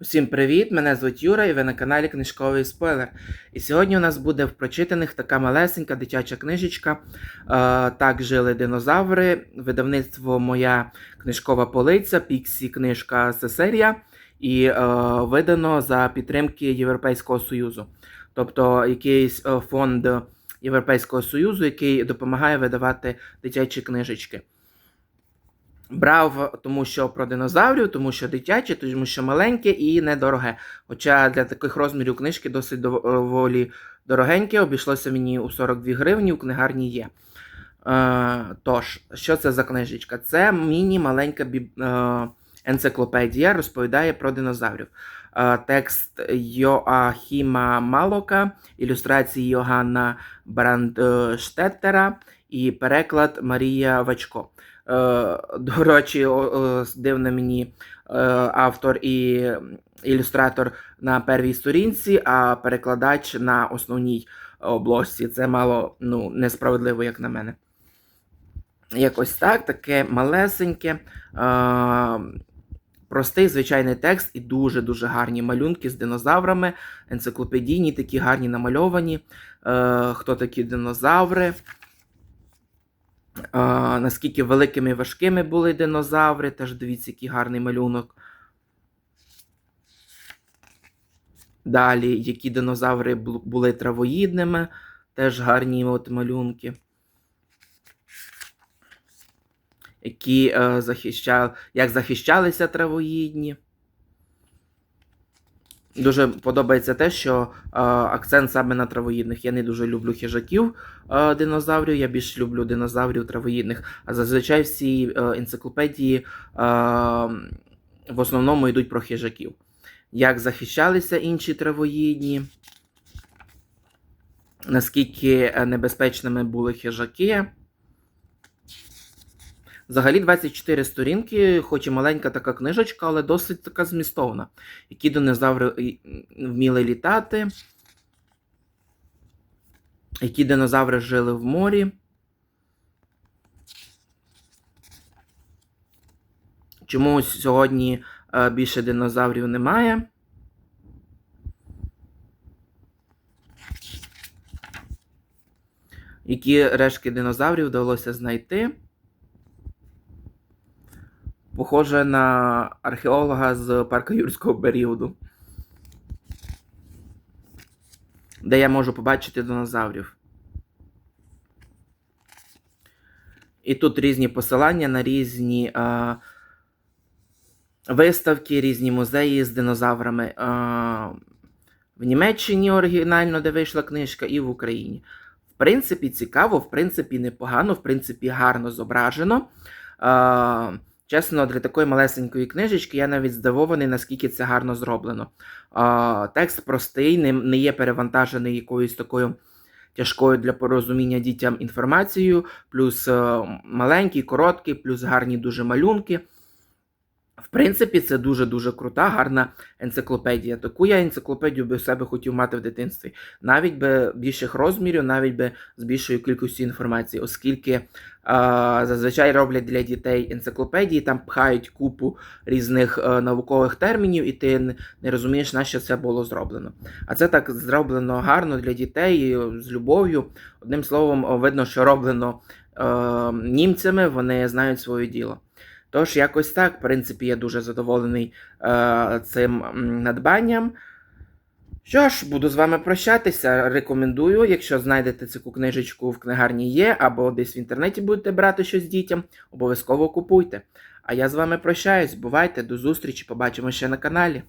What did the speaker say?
Усім привіт! Мене звуть Юра і ви на каналі Книжковий Спойлер. І сьогодні у нас буде в прочитаних така малесенька дитяча книжечка. Е, так жили динозаври. Видавництво Моя книжкова полиця, Піксі книжка Сесерія. І е, видано за підтримки Європейського Союзу. Тобто якийсь е, фонд Європейського Союзу, який допомагає видавати дитячі книжечки. Брав, тому що про динозаврів, тому що дитяче, тому що маленьке і недороге. Хоча для таких розмірів книжки досить доволі дорогеньке, обійшлося мені у 42 гривні, у книгарні є. Е, тож, що це за книжечка? Це міні-маленька біб... е, енциклопедія, розповідає про динозаврів. Е, текст Йоахіма Малока, ілюстрації Йоганна Брандштеттера і переклад Марія Вачко. Е, До речі, дивно мені е, автор і ілюстратор на первій сторінці, а перекладач на основній обложці. Це мало ну, несправедливо, як на мене. Якось так, таке малесеньке. Е, Простий звичайний текст і дуже-дуже гарні малюнки з динозаврами, енциклопедійні, такі гарні намальовані. Е, хто такі динозаври? А, наскільки великими і важкими були динозаври, теж дивіться, який гарний малюнок. Далі, які динозаври були травоїдними, теж гарні от малюнки. Які е, захищали, як захищалися травоїдні. Дуже подобається те, що е, акцент саме на травоїдних. Я не дуже люблю хижаків е, динозаврів, я більш люблю динозаврів травоїдних. А зазвичай всі е, енциклопедії е, в основному йдуть про хижаків. Як захищалися інші травоїдні, наскільки е, небезпечними були хижаки. Взагалі 24 сторінки, хоч і маленька така книжечка, але досить така змістовна. Які динозаври вміли літати, які динозаври жили в морі. Чомусь сьогодні е, більше динозаврів немає. Які рештки динозаврів вдалося знайти. Похоже на археолога з парка юрського періоду. Де я можу побачити динозаврів. І тут різні посилання на різні а, виставки, різні музеї з динозаврами. А, в Німеччині оригінально, де вийшла книжка, і в Україні. В принципі, цікаво, в принципі, непогано, в принципі, гарно зображено. А, Чесно, для такої малесенької книжечки я навіть здивований, наскільки це гарно зроблено. А, текст простий, не, не є перевантажений якоюсь такою тяжкою для порозуміння дітям інформацією, плюс е, маленький, короткий, плюс гарні дуже малюнки. В принципі, це дуже-дуже крута, гарна енциклопедія. Таку я енциклопедію би в себе хотів мати в дитинстві. Навіть би більших розмірів, навіть би з більшою кількістю інформації, оскільки а, зазвичай роблять для дітей енциклопедії, там пхають купу різних е, наукових термінів, і ти не, не розумієш, на що це було зроблено. А це так зроблено гарно для дітей е, з любов'ю. Одним словом, видно, що роблено е, німцями, вони знають своє діло. Тож, якось так, в принципі, я дуже задоволений е, цим надбанням. Що ж, буду з вами прощатися. Рекомендую, якщо знайдете цю книжечку в книгарні є, або десь в інтернеті будете брати щось дітям, обов'язково купуйте. А я з вами прощаюсь. Бувайте, до зустрічі, побачимо ще на каналі.